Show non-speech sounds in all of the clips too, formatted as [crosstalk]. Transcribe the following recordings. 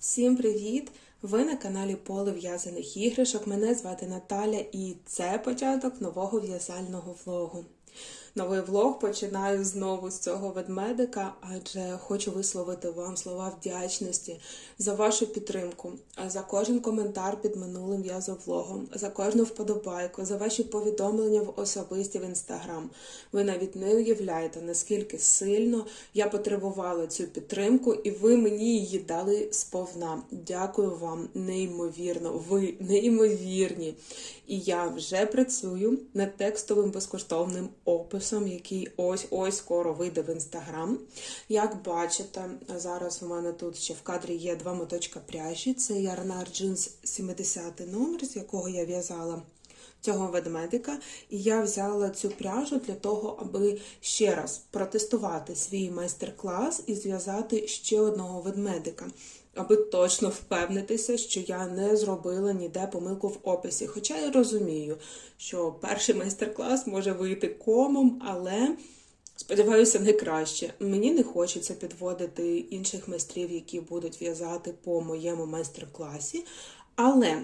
Всім привіт! Ви на каналі Поле в'язаних іграшок. Мене звати Наталя і це початок нового в'язального влогу. Новий влог починаю знову з цього ведмедика, адже хочу висловити вам слова вдячності за вашу підтримку, за кожен коментар під минулим в'язовлогом, за кожну вподобайку, за ваші повідомлення в особисті в інстаграм. Ви навіть не уявляєте, наскільки сильно я потребувала цю підтримку, і ви мені її дали сповна. Дякую вам, неймовірно. Ви неймовірні. І я вже працюю над текстовим безкоштовним описом, який ось ось скоро вийде в інстаграм. Як бачите, зараз у мене тут ще в кадрі є два моточка пряжі. Це Ярнар Джинс 70 номер, з якого я в'язала цього ведмедика. І я взяла цю пряжу для того, аби ще раз протестувати свій майстер-клас і зв'язати ще одного ведмедика. Аби точно впевнитися, що я не зробила ніде помилку в описі. Хоча я розумію, що перший майстер-клас може вийти комом, але сподіваюся, не краще. Мені не хочеться підводити інших майстрів, які будуть в'язати по моєму майстер-класі. Але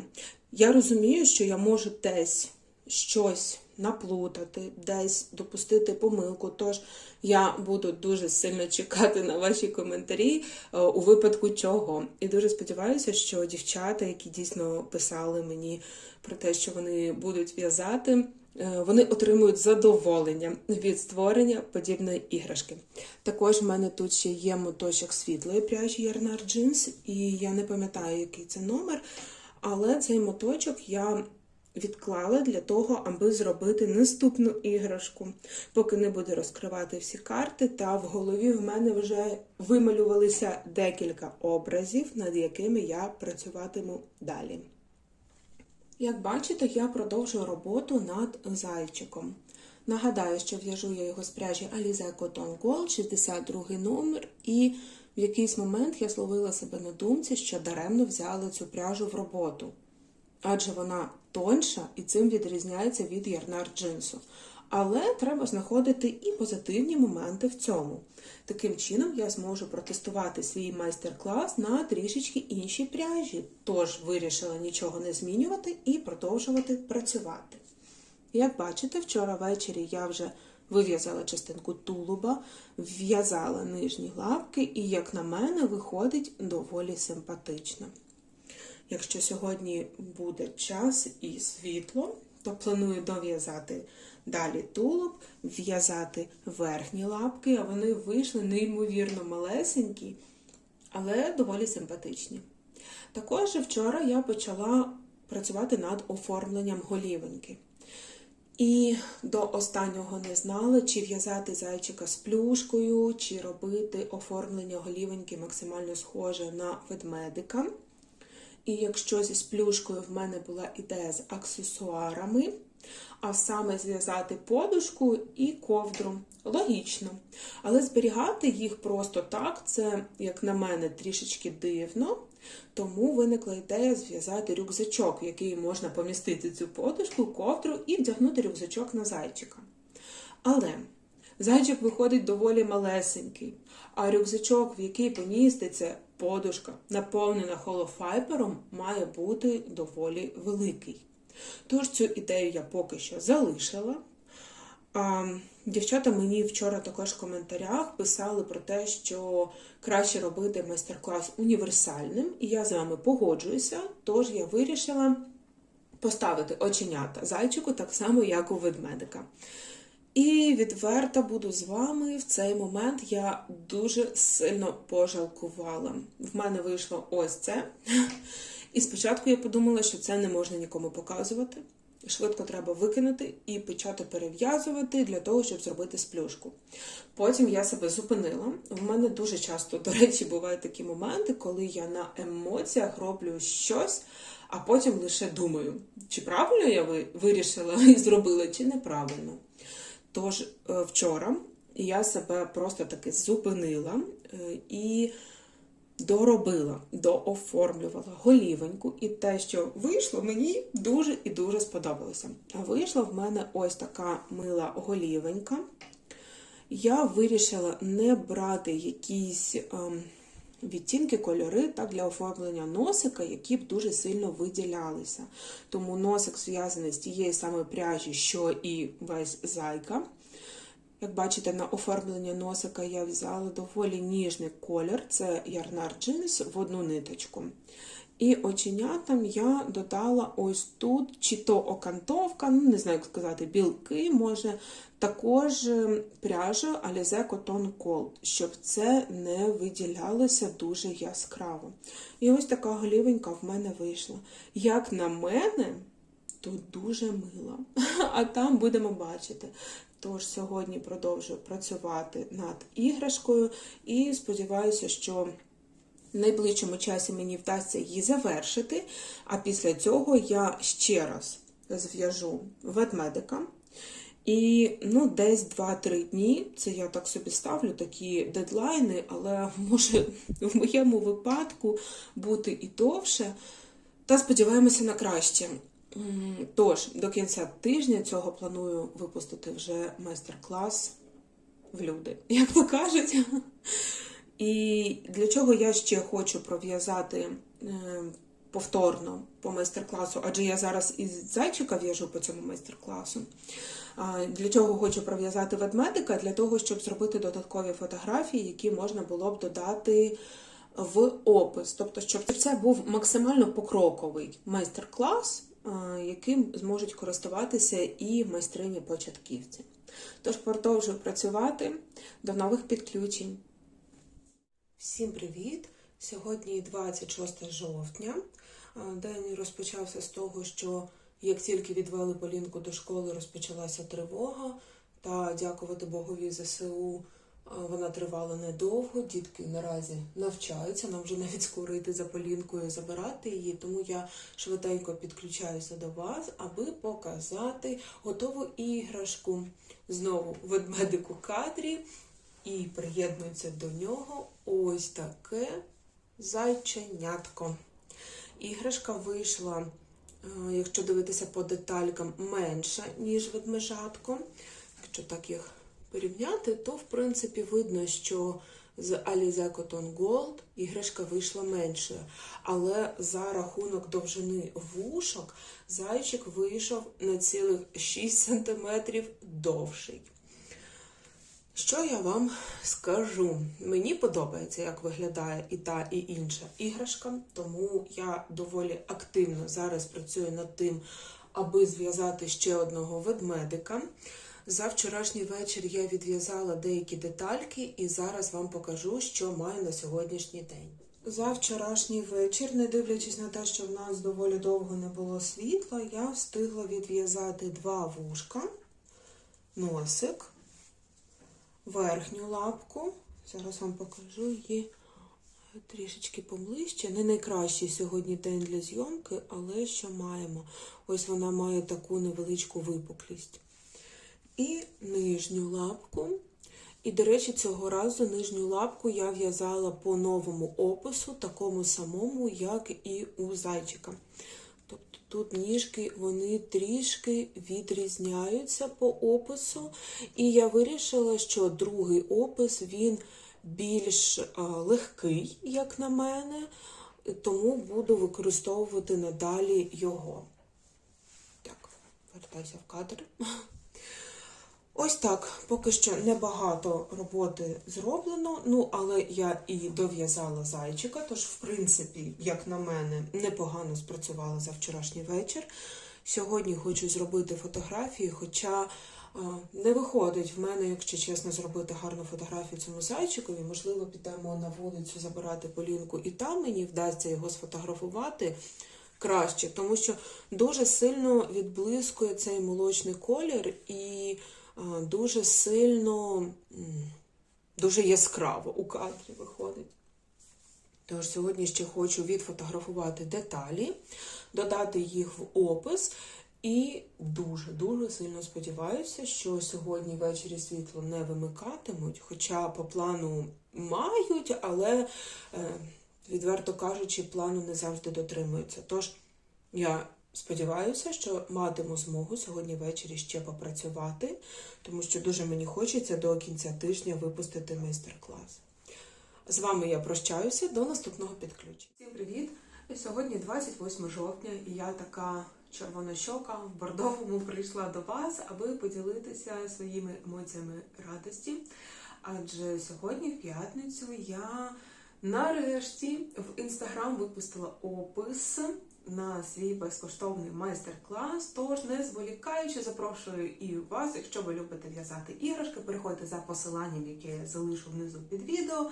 я розумію, що я можу десь щось наплутати, десь допустити помилку. Тож я буду дуже сильно чекати на ваші коментарі е, у випадку чого. І дуже сподіваюся, що дівчата, які дійсно писали мені про те, що вони будуть в'язати. е, Вони отримують задоволення від створення подібної іграшки. Також в мене тут ще є моточок світлої пряжі Ярнар Джинс, і я не пам'ятаю, який це номер, але цей моточок я відклала для того, аби зробити наступну іграшку, поки не буду розкривати всі карти. Та в голові в мене вже вималювалися декілька образів, над якими я працюватиму далі. Як бачите, я продовжую роботу над зайчиком. Нагадаю, що в'яжу я його з пряжі Alize Cotton Gold, 62 номер, і в якийсь момент я зловила себе на думці, що даремно взяла цю пряжу в роботу. Адже вона тонша і цим відрізняється від ярнар джинсу. Але треба знаходити і позитивні моменти в цьому. Таким чином я зможу протестувати свій майстер-клас на трішечки іншій пряжі, тож вирішила нічого не змінювати і продовжувати працювати. Як бачите, вчора ввечері я вже вив'язала частинку тулуба, в'язала нижні лапки, і, як на мене, виходить доволі симпатично. Якщо сьогодні буде час і світло, то планую дов'язати далі тулуб, в'язати верхні лапки, а вони вийшли неймовірно малесенькі, але доволі симпатичні. Також вчора я почала працювати над оформленням голівеньки. І до останнього не знала, чи в'язати зайчика з плюшкою, чи робити оформлення голівеньки максимально схоже на ведмедика. І якщо зі сплюшкою в мене була ідея з аксесуарами, а саме зв'язати подушку і ковдру. Логічно. Але зберігати їх просто так, це, як на мене, трішечки дивно. Тому виникла ідея зв'язати рюкзачок, в який можна помістити цю подушку, ковдру і вдягнути рюкзачок на зайчика. Але зайчик виходить доволі малесенький, а рюкзачок, в який поміститься подушка, наповнена холофайбером, має бути доволі великий. Тож цю ідею я поки що залишила. А, Дівчата мені вчора також в коментарях писали про те, що краще робити майстер-клас універсальним, і я з вами погоджуюся, тож я вирішила поставити оченята зайчику так само, як у ведмедика. І відверто буду з вами в цей момент я дуже сильно пожалкувала. В мене вийшло ось це. І спочатку я подумала, що це не можна нікому показувати. Швидко треба викинути і почати перев'язувати для того, щоб зробити сплюшку. Потім я себе зупинила. В мене дуже часто, до речі, бувають такі моменти, коли я на емоціях роблю щось, а потім лише думаю, чи правильно я вирішила і зробила, чи неправильно. Тож е, вчора я себе просто таки зупинила е, і доробила, дооформлювала голівеньку, і те, що вийшло, мені дуже і дуже сподобалося. А вийшла в мене ось така мила голівенька. Я вирішила не брати якісь ем, відтінки, кольори так, для оформлення носика, які б дуже сильно виділялися. Тому носик зв'язаний з тієї самої пряжі, що і весь зайка. Як бачите, на оформлення носика я взяла доволі ніжний колір, це ярнар джинс в одну ниточку. І оченятам я додала ось тут, чи то окантовка, ну не знаю, як сказати, білки, може, також е, пряжа Alize Cotton Gold, щоб це не виділялося дуже яскраво. І ось така голівенька в мене вийшла. Як на мене, то дуже мила. [laughs] А там будемо бачити. Тож сьогодні продовжую працювати над іграшкою і сподіваюся, що в найближчому часі мені вдасться її завершити, а після цього я ще раз зв'яжу ведмедика. І ну, десь 2-3 дні, це я так собі ставлю такі дедлайни, але може в моєму випадку бути і довше. Та сподіваємося на краще. Тож, до кінця тижня цього планую випустити вже майстер-клас в люди, як то кажуть. І для чого я ще хочу пров'язати е, повторно по майстер-класу, адже я зараз із зайчика в'яжу по цьому майстер-класу. Для чого хочу пров'язати ведмедика? Для того, щоб зробити додаткові фотографії, які можна було б додати в опис. Тобто, щоб це був максимально покроковий майстер-клас, а, яким зможуть користуватися і майстрині початківці. Тож продовжую працювати. До нових підключень. Всім привіт! Сьогодні 26 жовтня. День розпочався з того, що як тільки відвели Полінку до школи, розпочалася тривога. Та дякувати Богові ЗСУ, вона тривала недовго. Дітки наразі навчаються. Нам вже навіть скоро йти за Полінкою забирати її. Тому я швиденько підключаюся до вас, аби показати готову іграшку. Знову ведмедику кадрі. І приєднується до нього ось таке зайченятко. Іграшка вийшла, е, якщо дивитися по деталькам, менша, ніж ведмежатко. Якщо так їх порівняти, то в принципі видно, що з Alize Cotton Gold іграшка вийшла меншою. Але за рахунок довжини вушок зайчик вийшов на цілих 6 см довший. Що я вам скажу? Мені подобається, як виглядає і та, і інша іграшка, тому я доволі активно зараз працюю над тим, аби зв'язати ще одного ведмедика. За вчорашній вечір я відв'язала деякі детальки і зараз вам покажу, що маю на сьогоднішній день. За вчорашній вечір, не дивлячись на те, що в нас доволі довго не було світла, я встигла відв'язати два вушка, носик верхню лапку. Зараз вам покажу її трішечки поближче. Не найкращий сьогодні день для зйомки, але що маємо? Ось вона має таку невеличку випуклість. І нижню лапку. І, до речі, цього разу нижню лапку я в'язала по новому опису, такому самому, як і у зайчика. Тут ніжки вони трішки відрізняються по опису, і я вирішила, що другий опис він більш легкий, як на мене, тому буду використовувати надалі його. Так, вертайся в кадр. Ось так, поки що небагато роботи зроблено, ну але я і дов'язала зайчика, тож, в принципі, як на мене, непогано спрацювала за вчорашній вечір. Сьогодні хочу зробити фотографії, хоча а, не виходить в мене, якщо чесно, зробити гарну фотографію цьому зайчикові. Можливо, підемо на вулицю забирати полінку, і там мені вдасться його сфотографувати краще, тому що дуже сильно відблискує цей молочний колір і дуже сильно, дуже яскраво у кадрі виходить. Тож сьогодні ще хочу відфотографувати деталі, додати їх в опис. І дуже-дуже сильно сподіваюся, що сьогодні ввечері світло не вимикатимуть, хоча по плану мають, але, е, відверто кажучи, плану не завжди дотримуються. Тож я сподіваюся, що матиму змогу сьогодні ввечері ще попрацювати, тому що дуже мені хочеться до кінця тижня випустити майстер-клас. З вами я прощаюся до наступного підключення. Всім привіт! Сьогодні 28 жовтня, і я така червонощока в бордовому прийшла до вас, аби поділитися своїми емоціями радості. Адже сьогодні, в п'ятницю, я нарешті в інстаграм випустила опис на свій безкоштовний майстер-клас. Тож, не зволікаючи, запрошую і вас, якщо ви любите в'язати іграшки, переходьте за посиланням, яке я залишу внизу під відео.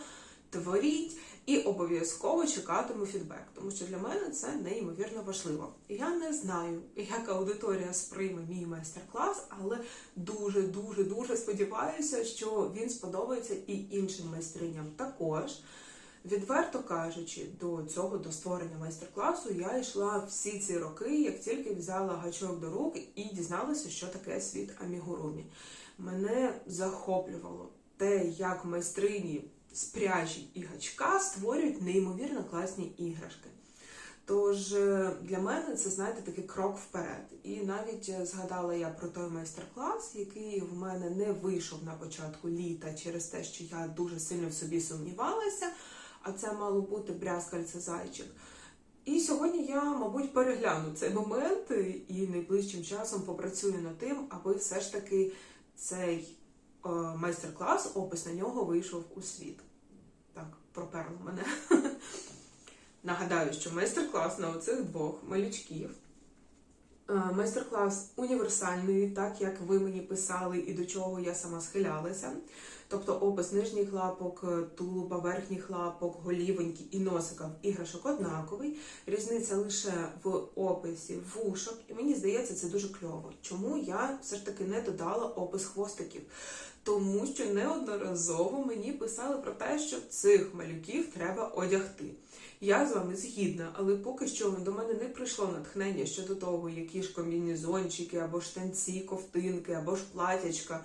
Творіть і обов'язково чекатиму фідбек, тому що для мене це неймовірно важливо. Я не знаю, як аудиторія сприйме мій майстер-клас, але дуже, дуже, дуже сподіваюся, що він сподобається і іншим майстриням також. Відверто кажучи, до цього до створення майстер-класу я йшла всі ці роки, як тільки взяла гачок до рук і дізналася, що таке світ амігурумі. Мене захоплювало те, як майстрині з пряжі і гачка створюють неймовірно класні іграшки. Тож е, для мене це, знаєте, такий крок вперед. І навіть е, згадала я про той майстер-клас, який в мене не вийшов на початку літа через те, що я дуже сильно в собі сумнівалася, а це мало бути брязкальце зайчик. І сьогодні я, мабуть, перегляну цей момент і найближчим часом попрацюю над тим, аби все ж таки цей е, майстер-клас, опис на нього вийшов у світ. Так, проперло мене. [laughs] Нагадаю, що майстер-клас на оцих двох малючків. Е, Майстер-клас універсальний, так як ви мені писали і до чого я сама схилялася. Тобто опис нижніх лапок, тулуба, верхніх лапок, голівоньки і носика в іграшок однаковий. Різниця лише в описі вушок, і мені здається, це дуже кльово. Чому я все ж таки не додала опис хвостиків? Тому що неодноразово мені писали про те, що цих малюків треба одягти. Я з вами згідна, але поки що до мене не прийшло натхнення щодо того, які ж комбінезончики, або штанці, ковтинки, або ж платячка.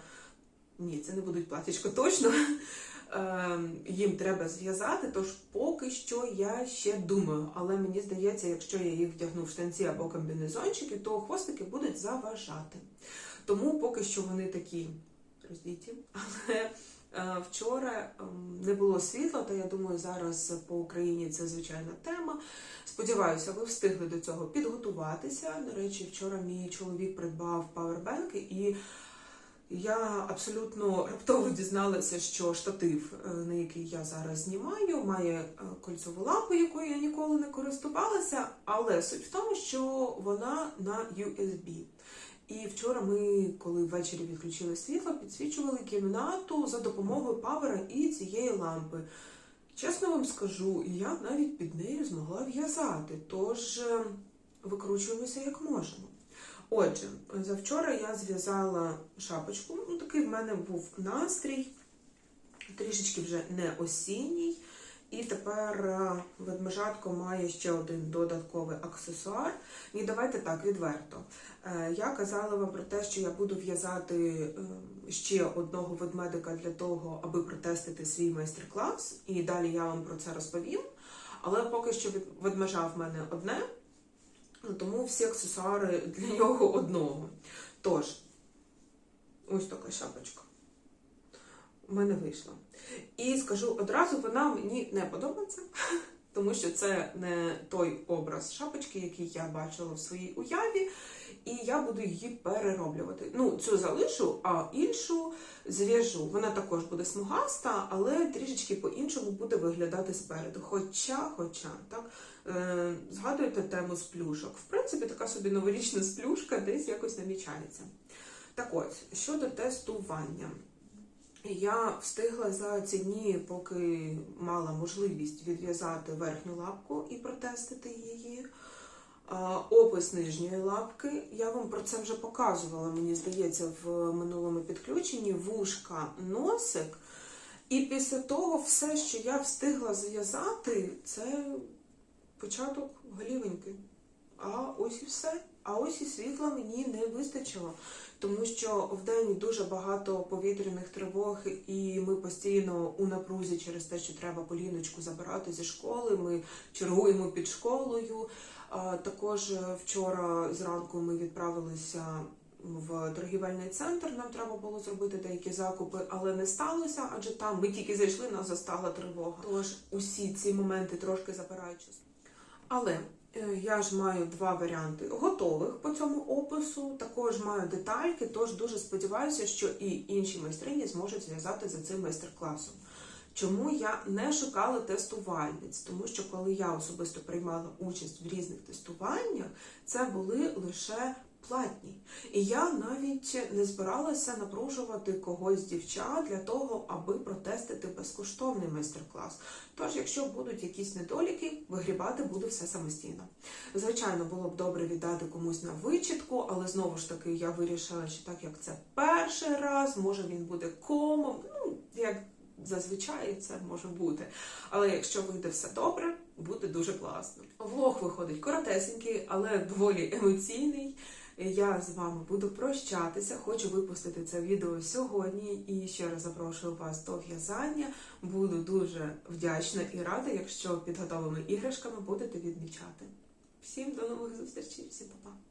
Ні, це не будуть платячка точно. Ем, Їм треба зв'язати, тож поки що я ще думаю. Але мені здається, якщо я їх вдягну в штанці або комбінезончики, то хвостики будуть заважати. Тому поки що вони такі роздіті. Але вчора ем, не було світла, то я думаю, зараз по Україні це звичайна тема. Сподіваюся, ви встигли до цього підготуватися. До речі, вчора мій чоловік придбав павербенки і. Я абсолютно раптово дізналася, що штатив, е, на який я зараз знімаю, має е, кольцову лампу, якою я ніколи не користувалася, але суть в тому, що вона на USB. І вчора ми, коли ввечері відключили світло, підсвічували кімнату за допомогою павера і цієї лампи. Чесно вам скажу, я навіть під нею змогла в'язати, тож е, викручуємося як можемо. Отже, завчора я зв'язала шапочку. Ну, такий в мене був настрій, трішечки вже не осінній. І тепер е, ведмежатко має ще один додатковий аксесуар. І давайте так відверто. Е, Я казала вам про те, що я буду в'язати е, ще одного ведмедика для того, аби протестити свій майстер-клас. І далі я вам про це розповім. Але поки що ведмежа в мене одне. Ну, Тому всі аксесуари для нього [laughs] одного. Тож, ось така шапочка. У мене вийшла. І скажу одразу, вона мені не подобається, [laughs] тому що це не той образ шапочки, який я бачила в своїй уяві, і я буду її перероблювати. Ну, цю залишу, а іншу зв'яжу. Вона також буде смугаста, але трішечки по-іншому буде виглядати спереду. Хоча, хоча, так, е, згадуєте тему з плюшок. В принципі, така собі новорічна сплюшка десь якось намічається. Так от, щодо тестування. Я встигла за ці дні, поки мала можливість відв'язати верхню лапку і протестити її. Опис нижньої лапки. Я вам про це вже показувала, мені здається, в минулому підключенні вушка, носик. І після того все, що я встигла зв'язати, це початок голівеньки. А ось і все. А ось і світла мені не вистачило, тому що в день дуже багато повітряних тривог, і ми постійно у напрузі через те, що треба Поліночку забирати зі школи. Ми чергуємо під школою. Також вчора зранку ми відправилися в торгівельний центр. Нам треба було зробити деякі закупи, але не сталося, адже там ми тільки зайшли, нас застала тривога. Тож усі ці моменти трошки запирають час. Але я ж маю два варіанти готових по цьому опису. Також маю детальки, тож дуже сподіваюся, що і інші майстрині зможуть зв'язати за цим майстер-класом. Чому я не шукала тестувальниць? Тому що коли я особисто приймала участь в різних тестуваннях, це були лише платні. І я навіть не збиралася напружувати когось дівчат для того, аби протестити безкоштовний майстер-клас. Тож, якщо будуть якісь недоліки, вигрібати буду все самостійно. Звичайно, було б добре віддати комусь на вичітку, але знову ж таки я вирішила, що так як це перший раз, може він буде комом. Ну, як зазвичай це може бути. Але якщо вийде все добре, буде дуже класно. Влог виходить коротесенький, але доволі емоційний. Я з вами буду прощатися. Хочу випустити це відео сьогодні і ще раз запрошую вас до в'язання. Буду дуже вдячна і рада, якщо під готовими іграшками будете відмічати. Всім до нових зустрічей, всім па!